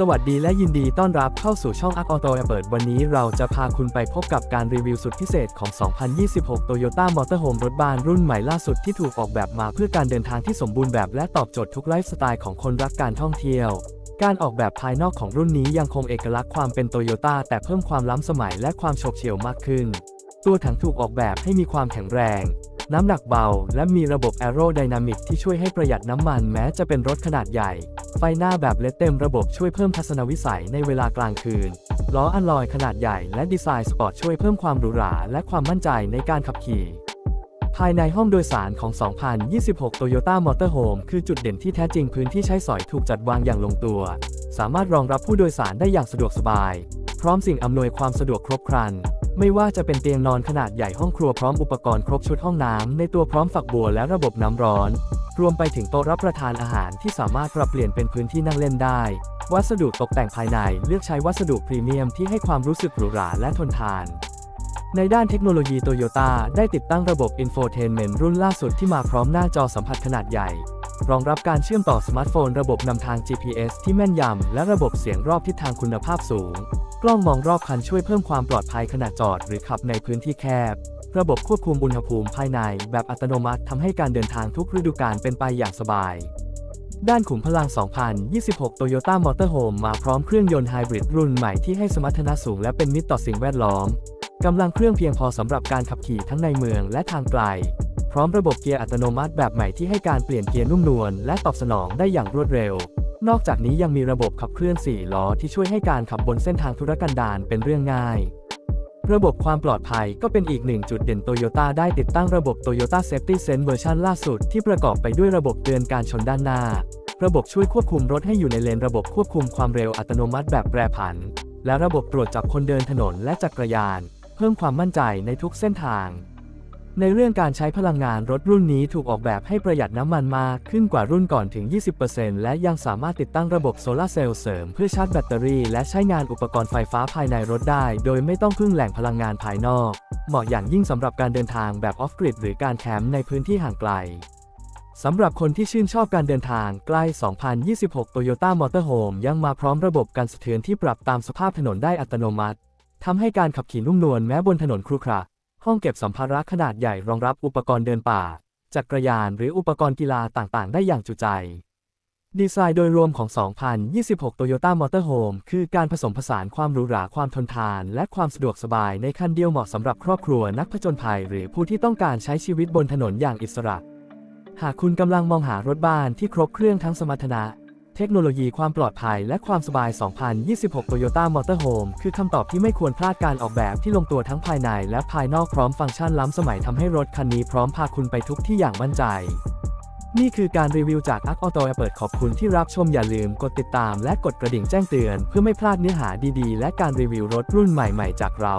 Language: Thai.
สวัสดีและยินดีต้อนรับเข้าสู่ช่อง Arc Auto Expert วันนี้เราจะพาคุณไปพบกับการรีวิวสุดพิเศษของ 2026 Toyota Motorhome รถบ้านรุ่นใหม่ล่าสุดที่ถูกออกแบบมาเพื่อการเดินทางที่สมบูรณ์แบบและตอบโจทย์ทุกไลฟ์สไตล์ของคนรักการท่องเที่ยว การออกแบบภายนอกของรุ่นนี้ยังคงเอกลักษณ์ความเป็นโตโยต้าแต่เพิ่มความล้ำสมัยและความโฉบเฉี่ยวมากขึ้น ตัวถังถูกออกแบบให้มีความแข็งแรง น้ำหนักเบา และมีระบบแอโรไดนามิกที่ช่วยให้ประหยัดน้ำมันแม้จะเป็นรถขนาดใหญ่ ไฟหน้าแบบเลดเต็มระบบช่วยเพิ่มทัศนวิสัยในเวลากลางคืน ล้ออัลลอยขนาดใหญ่และดีไซน์สปอร์ตช่วยเพิ่มความหรูหราและความมั่นใจในการขับขี่ ภายในห้องโดยสารของ 2026 Toyota Motorhome คือจุดเด่นที่แท้จริงพื้นที่ใช้สอยถูกจัดวางอย่างลงตัว สามารถรองรับผู้โดยสารได้อย่างสะดวกสบาย พร้อมสิ่งอำนวยความสะดวกครบครัน ไม่ว่าจะเป็นเตียงนอนขนาดใหญ่ห้องครัวพร้อมอุปกรณ์ครบชุดห้องน้ำในตัวพร้อมฝักบัวและระบบน้ำร้อน รวมไปถึงโต๊ะรับประทานอาหารที่สามารถปรับเปลี่ยนเป็นพื้นที่นั่งเล่นได้ วัสดุตกแต่งภายในเลือกใช้วัสดุพรีเมียมที่ให้ความรู้สึกหรูหราและทนทาน ในด้านเทคโนโลยีโตโยต้าได้ติดตั้งระบบ Infotainment รุ่นล่าสุดที่มาพร้อมหน้าจอสัมผัสขนาดใหญ่ รองรับการเชื่อมต่อสมาร์ทโฟน ระบบนำทาง GPS ที่แม่นยำและระบบเสียงรอบทิศทางคุณภาพสูง กล้องมองรอบคันช่วยเพิ่มความปลอดภัยขณะจอดหรือขับในพื้นที่แคบ ระบบควบคุมอุณหภูมิภายในแบบอัตโนมัติทำให้การเดินทางทุกฤดูกาลเป็นไปอย่างสบาย ด้านขุมพลัง 2026 Toyota Motorhome มาพร้อมเครื่องยนต์ไฮบริดรุ่นใหม่ที่ให้สมรรถนะสูงและเป็นมิตรต่อสิ่งแวดล้อมกำลังเครื่องเพียงพอสำหรับการขับขี่ทั้งในเมืองและทางไกล พร้อมระบบเกียร์อัตโนมัติแบบใหม่ที่ให้การเปลี่ยนเกียร์นุ่มนวลและตอบสนองได้อย่างรวดเร็ว นอกจากนี้ยังมีระบบขับเคลื่อน 4 ล้อที่ช่วยให้การขับบนเส้นทางธุรกันดารเป็นเรื่องง่าย ระบบความปลอดภัยก็เป็นอีกหนึ่งจุดเด่นโตโยต้าได้ติดตั้งระบบ Toyota Safety Sense เวอร์ชันล่าสุดที่ประกอบไปด้วยระบบเตือนการชนด้านหน้า ระบบช่วยควบคุมรถให้อยู่ในเลนระบบควบคุมความเร็วอัตโนมัติแบบแปรผัน และระบบตรวจจับคนเดินถนนและจักรยาน เพิ่มความมั่นใจในทุกเส้นทาง ในเรื่องการใช้พลังงานรถรุ่นนี้ถูกออกแบบให้ประหยัดน้ำมันมากขึ้นกว่ารุ่นก่อนถึง 20%และยังสามารถติดตั้งระบบโซลาร์เซลล์เสริมเพื่อชาร์จแบตเตอรี่และใช้งานอุปกรณ์ไฟฟ้าภายในรถได้ โดยไม่ต้องพึ่งแหล่งพลังงานภายนอก เหมาะอย่างยิ่งสำหรับการเดินทางแบบออฟกริดหรือการแคมป์ในพื้นที่ห่างไกลสำหรับคนที่ชื่นชอบการเดินทางใกล้ 2026 Toyota Motorhome ยังมาพร้อมระบบการสะเทือนที่ปรับตามสภาพถนนได้อัตโนมัติทำให้การขับขี่นุ่มนวลแม้บนถนนครุขระ ห้องเก็บสัมภาระขนาดใหญ่รองรับอุปกรณ์เดินป่า จักรยานหรืออุปกรณ์กีฬาต่างๆ ได้อย่างจุใจ ดีไซน์โดยรวมของ 2026 Toyota Motorhome คือการผสมผสานความหรูหราความทนทาน และความสะดวกสบายในคันเดียวเหมาะสำหรับครอบครัวนักผจญภัย หรือผู้ที่ต้องการใช้ชีวิตบนถนนอย่างอิสระ หากคุณกำลังมองหารถบ้านที่ครบเครื่องทั้งสมรรถนะ เทคโนโลยีความปลอดภัยและความสบาย 2026 Toyota Motorhome คือคำตอบที่ไม่ควรพลาดการออกแบบที่ลงตัวทั้งภายในและภายนอกพร้อมฟังก์ชันล้ำสมัยทำให้รถคันนี้พร้อมพาคุณไปทุกที่อย่างมั่นใจ นี่คือการรีวิวจาก Arc Auto Expert ขอบคุณที่รับชมอย่าลืมกดติดตามและกดกระดิ่งแจ้งเตือน เพื่อไม่พลาดเนื้อหาดีๆ และการรีวิวรถรุ่นใหม่ๆ จากเรา